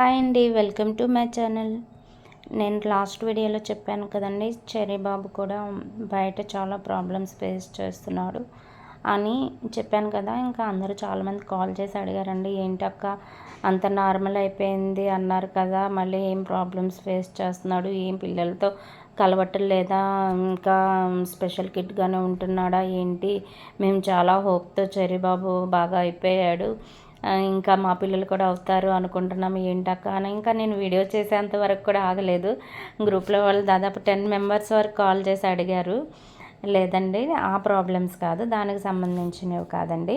Hi అండి welcome to my channel. నేను last వీడియోలో చెప్పాను కదండి చెరీ బాబు కూడా బయట చాలా ప్రాబ్లమ్స్ ఫేస్ చేస్తున్నాడు అని చెప్పాను కదా. ఇంకా అందరూ చాలామంది కాల్ చేసి అడిగారండి ఏంటక్క అంత నార్మల్ అయిపోయింది అన్నారు కదా మళ్ళీ ఏం ప్రాబ్లమ్స్ ఫేస్ చేస్తున్నాడు ఏం పిల్లలతో కలవటం లేదా ఇంకా స్పెషల్ కిట్గానే ఉంటున్నాడా ఏంటి మేము చాలా హోప్తో చెరీబాబు బాగా అయిపోయాడు ఇంకా మా పిల్లలు కూడా అవుతారు అనుకుంటున్నాం ఏంటక్క అని. ఇంకా నేను వీడియో చేసేంత వరకు కూడా ఆగలేదు. గ్రూప్లో వాళ్ళు దాదాపు టెన్ మెంబర్స్ వరకు కాల్ చేసి అడిగారు. లేదండి ఆ ప్రాబ్లమ్స్ కాదు దానికి సంబంధించినవి కాదండి.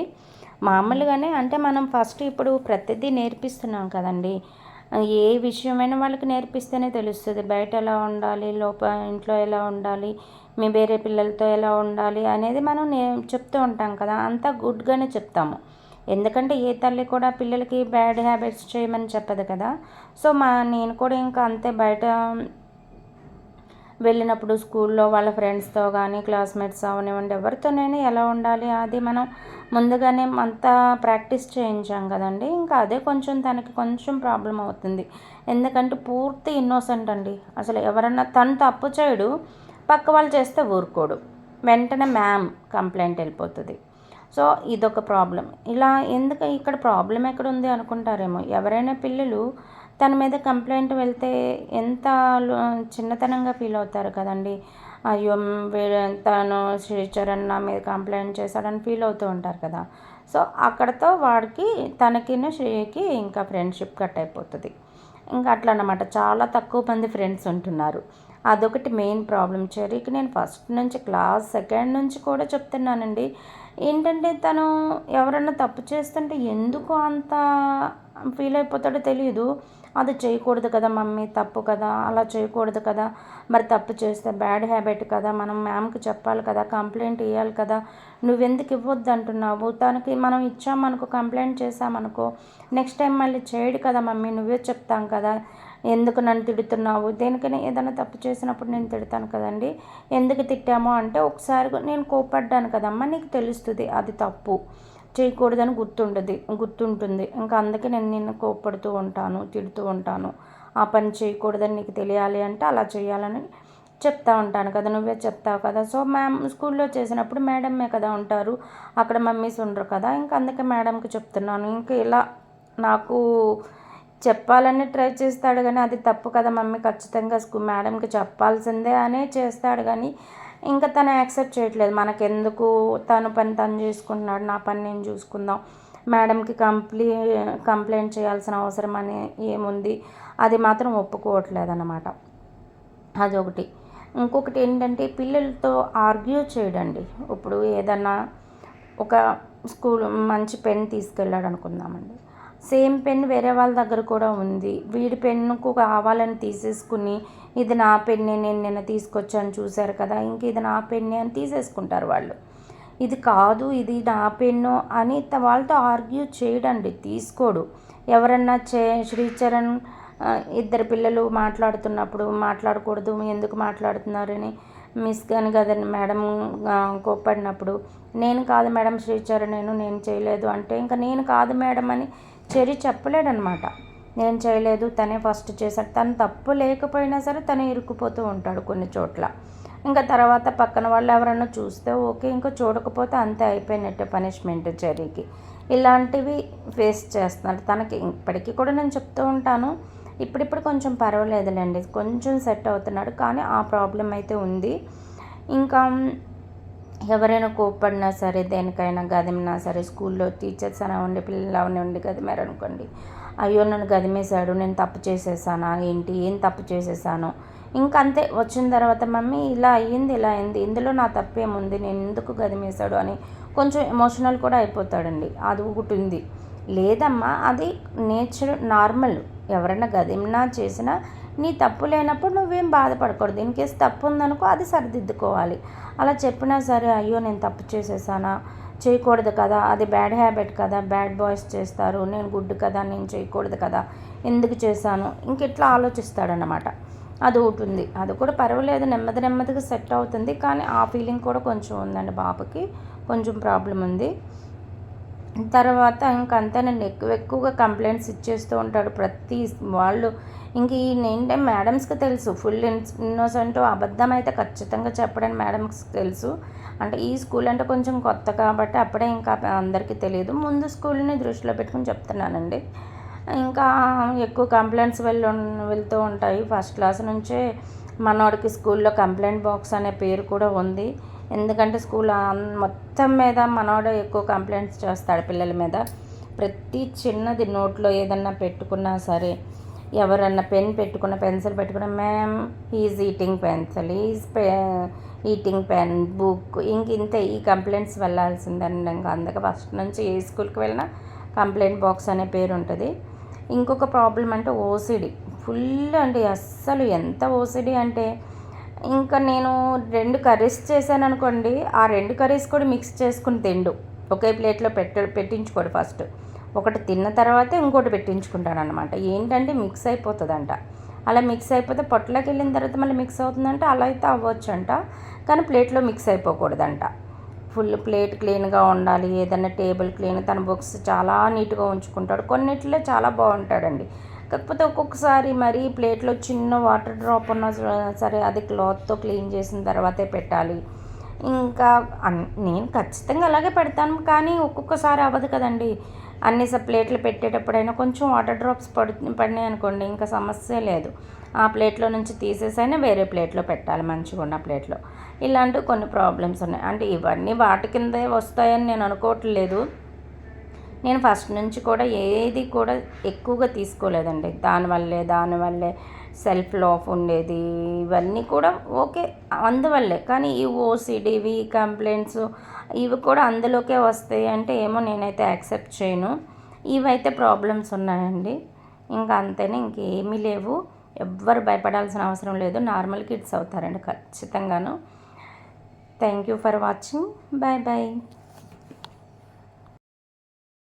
మామూలుగానే అంటే మనం ఫస్ట్ ఇప్పుడు ప్రతిదీ నేర్పిస్తున్నాం కదండి. ఏ విషయమైనా వాళ్ళకి నేర్పిస్తేనే తెలుస్తుంది. బయట ఎలా ఉండాలి లోప ఇంట్లో ఎలా ఉండాలి మీ వేరే పిల్లలతో ఎలా ఉండాలి అనేది మనం నే చెప్తూ ఉంటాం కదా. అంతా గుడ్గానే చెప్తాము. ఎందుకంటే ఏ తల్లి కూడా పిల్లలకి బ్యాడ్ హ్యాబిట్స్ చేయమని చెప్పదు కదా. సో మా నేను కూడా ఇంకా అంతే బయట వెళ్ళినప్పుడు స్కూల్లో వాళ్ళ ఫ్రెండ్స్తో కానీ క్లాస్మేట్స్ అవనివ్వండి ఎవరితోనైనా ఎలా ఉండాలి అది మనం ముందుగానే అంతా ప్రాక్టీస్ చేయించాం కదండి. ఇంకా అదే కొంచెం తనకి కొంచెం ప్రాబ్లం అవుతుంది. ఎందుకంటే పూర్తి ఇన్నోసెంట్ అండి. అసలు ఎవరన్నా తను తప్పు చేయడు పక్క వాళ్ళు చేస్తే ఊరుకోడు. వెంటనే మ్యామ్ కంప్లైంట్ వెళ్ళిపోతుంది. సో ఇదొక ప్రాబ్లం ఇలా ఎందుకు ఇక్కడ ప్రాబ్లం ఎక్కడ ఉంది అనుకుంటారేమో. ఎవరైనా పిల్లలు తన మీద కంప్లైంట్ వెళ్తే ఎంత చిన్నతనంగా ఫీల్ అవుతారు కదండి. అయ్యో తను శ్రీచరణ్ నా మీద కంప్లైంట్ చేశాడని ఫీల్ అవుతూ ఉంటారు కదా. సో అక్కడతో వాడికి తనకి శ్రీకి ఇంకా ఫ్రెండ్షిప్ కట్ అయిపోతుంది. ఇంకా అట్లా అనమాట చాలా తక్కువ మంది ఫ్రెండ్స్ ఉంటున్నారు. అదొకటి మెయిన్ ప్రాబ్లం చెర్రీకి నేను ఫస్ట్ నుంచి క్లాస్ సెకండ్ నుంచి కూడా చెప్తున్నానండి. ఏంటంటే తను ఎవరన్నా తప్పు చేస్తుంటే ఎందుకు అంత ఫీల్ అయిపోతాడో తెలియదు అది చేయకూడదు కదా మమ్మీ తప్పు కదా అలా చేయకూడదు కదా. మరి తప్పు చేస్తే బ్యాడ్ హ్యాబిట్ కదా మనం మ్యామ్కి చెప్పాలి కదా కంప్లైంట్ ఇవ్వాలి కదా. నువ్వెందుకు ఇవ్వద్దు అంటున్నావు? తనకి మనం ఇచ్చామనుకో కంప్లైంట్ చేసామనుకో నెక్స్ట్ టైం మళ్ళీ చేయడు కదా మమ్మీ నువ్వే చెప్తాం కదా. ఎందుకు నన్ను తిడుతున్నావు? దేనికైనా ఏదైనా తప్పు చేసినప్పుడు నేను తిడతాను కదండి. ఎందుకు తిట్టామో అంటే ఒకసారి నేను కోపడ్డాను కదమ్మా నీకు తెలుస్తుంది అది తప్పు. చేయకూడదని గుర్తుండదు గుర్తుంటుంది. ఇంకా అందుకే నేను నిన్ను కోప్పడుతూ ఉంటాను తిడుతూ ఉంటాను. ఆ పని చేయకూడదని నీకు తెలియాలి అంటే అలా చేయాలని చెప్తా ఉంటాను కదా నువ్వే చెప్తావు కదా. సో మ్యామ్ స్కూల్లో చేసినప్పుడు మేడమే కదా ఉంటారు. అక్కడ మమ్మీస్ ఉండరు కదా. ఇంకా అందుకే మేడంకి చెప్తున్నాను. ఇంకా ఇలా నాకు చెప్పాలని ట్రై చేస్తాడు కానీ అది తప్పు కదా మమ్మీ. ఖచ్చితంగా స్కూ మేడంకి చెప్పాల్సిందే అనే చేస్తాడు కానీ ఇంకా తను యాక్సెప్ట్ చేయట్లేదు. మనకెందుకు తను పని తను చేసుకుంటున్నాడు నా పని నేను చూసుకుందాం. మేడంకి కంప్లీ కంప్లైంట్ చేయాల్సిన అవసరం అని ఏముంది? అది మాత్రం ఒప్పుకోవట్లేదు అనమాట అదొకటి. ఇంకొకటి ఏంటంటే పిల్లలతో ఆర్గ్యూ చేయడండి. ఇప్పుడు ఏదన్నా ఒక స్కూల్ మంచి పెన్ తీసుకెళ్ళాడు అనుకుందామండి సేమ్ పెన్ వేరే వాళ్ళ దగ్గర కూడా ఉంది. వీడి పెన్నుకు కావాలని తీసేసుకుని ఇది నా పెన్నే నేను నిన్న తీసుకొచ్చాను చూశారు కదా ఇంక ఇది నా పెన్నే అని తీసేసుకుంటారు వాళ్ళు. ఇది కాదు ఇది నా పెన్ను అని వాళ్ళతో ఆర్గ్యూ చేయడండి తీసుకోడు. ఎవరన్నా చే శ్రీచరణ్ ఇద్దరు పిల్లలు మాట్లాడుతున్నప్పుడు మాట్లాడకూడదు ఎందుకు మాట్లాడుతున్నారని మిస్ కానీ కదండి మేడం కోప్పడినప్పుడు. నేను కాదు మేడం శ్రీచరణ్ నేను నేను చేయలేదు అంటే ఇంకా నేను కాదు మేడం అని చెరి చెప్పలేడనమాట. నేను చేయలేదు తనే ఫస్ట్ చేశాడు. తను తప్పు లేకపోయినా సరే తను ఇరుక్కుపోతూ ఉంటాడు కొన్ని చోట్ల. ఇంకా తర్వాత పక్కన వాళ్ళు ఎవరైనా చూస్తే ఓకే ఇంకా చూడకపోతే అంతే అయిపోయినట్టే పనిష్మెంట్ చెరీకి. ఇలాంటివి ఫేస్ చేస్తున్నాడు. తనకి ఇప్పటికీ కూడా నేను చెప్తూ ఉంటాను. ఇప్పుడిప్పుడు కొంచెం పర్వాలేదులేండి. కొంచెం సెట్ అవుతున్నాడు. కానీ ఆ ప్రాబ్లం అయితే ఉంది. ఇంకా ఎవరైనా కోప్పడినా సరే దేనికైనా గదిమినా సరే స్కూల్లో టీచర్స్ అవనివ్వండి పిల్లలు అవనివ్వండి గదిమారనుకోండి. అయ్యో నన్ను గదిమేశాడు నేను తప్పు చేసేసానా? ఏంటి? ఏం తప్పు చేసేసాను? ఇంకా అంతే వచ్చిన తర్వాత మమ్మీ ఇలా అయ్యింది ఇలా అయింది ఇందులో నా తప్పేముంది? నేను ఎందుకు గదిమేశాడు? అని కొంచెం ఎమోషనల్ కూడా అయిపోతాడండి. అది ఒకటి ఉంది లేదమ్మా అది నేచర్ నార్మల్. ఎవరైనా గదిమినా చేసినా నీ తప్పు లేనప్పుడు నువ్వేం బాధపడకూడదు. ఇన్ కేసు తప్పు ఉందనుకో అది సరిదిద్దుకోవాలి. అలా చెప్పినా సరే అయ్యో నేను తప్పు చేసేసానా? చేయకూడదు కదా. అది బ్యాడ్ హ్యాబిట్ కదా. బ్యాడ్ బాయ్స్ చేస్తారు. నేను గుడ్ కదా. నేను చేయకూడదు కదా. ఎందుకు చేశాను? ఇంక ఇట్లా ఆలోచిస్తాడనమాట అది ఒకటి ఉంది. అది కూడా పర్వాలేదు. నెమ్మది నెమ్మదిగా సెట్ అవుతుంది. కానీ ఆ ఫీలింగ్ కూడా కొంచెం ఉందండి బాబుకి. కొంచెం ప్రాబ్లం ఉంది. తర్వాత ఇంక అంతేనండి ఎక్కువ ఎక్కువగా కంప్లైంట్స్ ఇచ్చేస్తూ ఉంటాడు ప్రతి వాళ్ళు. ఇంక ఈయన ఏంటంటే మేడమ్స్కి తెలుసు ఫుల్ ఇన్నోసెంట్ అబద్ధం అయితే ఖచ్చితంగా చెప్పడని మేడమ్స్కి తెలుసు. అంటే ఈ స్కూల్ అంటే కొంచెం కొత్త కాబట్టి అప్పుడే ఇంకా అందరికీ తెలియదు. ముందు స్కూల్ని దృష్టిలో పెట్టుకుని చెప్తున్నానండి. ఇంకా ఎక్కువ కంప్లైంట్స్ వెళ్ళ వెళ్తూ ఉంటాయి. ఫస్ట్ క్లాస్ నుంచే మనోడికి స్కూల్లో కంప్లైంట్ బాక్స్ అనే పేరు కూడా ఉంది. ఎందుకంటే స్కూల్ మొత్తం మీద మనోడు ఎక్కువ కంప్లైంట్స్ చేస్తాడు పిల్లల మీద. ప్రతి చిన్నది నోట్లో ఏదన్నా పెట్టుకున్నా సరే ఎవరన్నా పెన్ పెట్టుకున్న పెన్సిల్ పెట్టుకున్న ma'am is eating pencil is పె ఈటింగ్ పెన్ బుక్ ఇంక ఇంతే. ఈ కంప్లైంట్స్ వెళ్ళాల్సిందండి ఇంకా అందుకే ఫస్ట్ నుంచి ఏ స్కూల్కి వెళ్ళినా కంప్లైంట్ బాక్స్ అనే పేరు ఉంటుంది. ఇంకొక ప్రాబ్లం అంటే ఓసిడి ఫుల్ అండి అస్సలు ఎంత ఓసిడి అంటే ఇంకా నేను రెండు కర్రీస్ చేశాను అనుకోండి ఆ రెండు కర్రీస్ కూడా మిక్స్ చేసుకుని తిండు. ఒకే ప్లేట్లో పెట్ట పెట్టించుకోడు ఫస్ట్. ఒకటి తిన్న తర్వాత ఇంకోటి పెట్టించుకుంటాను అనమాట ఏంటంటే మిక్స్ అయిపోతుందంట. అలా మిక్స్ అయిపోతే పొట్టలోకి వెళ్ళిన తర్వాత మళ్ళీ మిక్స్ అవుతుందంటే అలా అయితే అవ్వచ్చు అంట కానీ ప్లేట్లో మిక్స్ అయిపోకూడదంట. ఫుల్ ప్లేట్ క్లీన్గా ఉండాలి ఏదైనా టేబుల్ క్లీన్ తన బుక్స్ చాలా నీట్గా ఉంచుకుంటాడు. కొన్నిట్లో చాలా బాగుంటాడండి. కాకపోతే ఒక్కొక్కసారి మరి ప్లేట్లో చిన్న వాటర్ డ్రాప్ ఉన్నా సరే అది క్లాత్తో క్లీన్ చేసిన తర్వాతే పెట్టాలి. ఇంకా నేను ఖచ్చితంగా అలాగే పెడతాను కానీ ఒక్కొక్కసారి అవ్వదు కదండి. అన్ని ప్లేట్లు పెట్టేటప్పుడైనా కొంచెం వాటర్ డ్రాప్స్ పడు పడినాయి అనుకోండి ఇంకా సమస్య లేదు. ఆ ప్లేట్లో నుంచి తీసేసైనా వేరే ప్లేట్లో పెట్టాలి మంచిగా ఉన్న ప్లేట్లో. ఇలాంటి కొన్ని ప్రాబ్లమ్స్ ఉన్నాయి. అంటే ఇవన్నీ వాటి కిందే వస్తాయని నేను అనుకోవట్లేదు. నేను ఫస్ట్ నుంచి కూడా ఏది కూడా ఎక్కువగా తీసుకోలేదండి. దానివల్లే దానివల్లే సెల్ఫ్ లాఫ్ ఉండేది. ఇవన్నీ కూడా ఓకే అందువల్లే. కానీ ఈ ఓసిడివి కంప్లైంట్స్ ఇవి కూడా అందులోకే వస్తాయి అంటే ఏమో నేనైతే యాక్సెప్ట్ చేయను. ఇవైతే ప్రాబ్లమ్స్ ఉన్నాయండి. ఇంకా అంతేనే ఇంకేమీ లేవు. ఎవ్వరు భయపడాల్సిన అవసరం లేదు. నార్మల్ కిడ్స్ అవుతారండి ఖచ్చితంగాను. Thank you for watching bye bye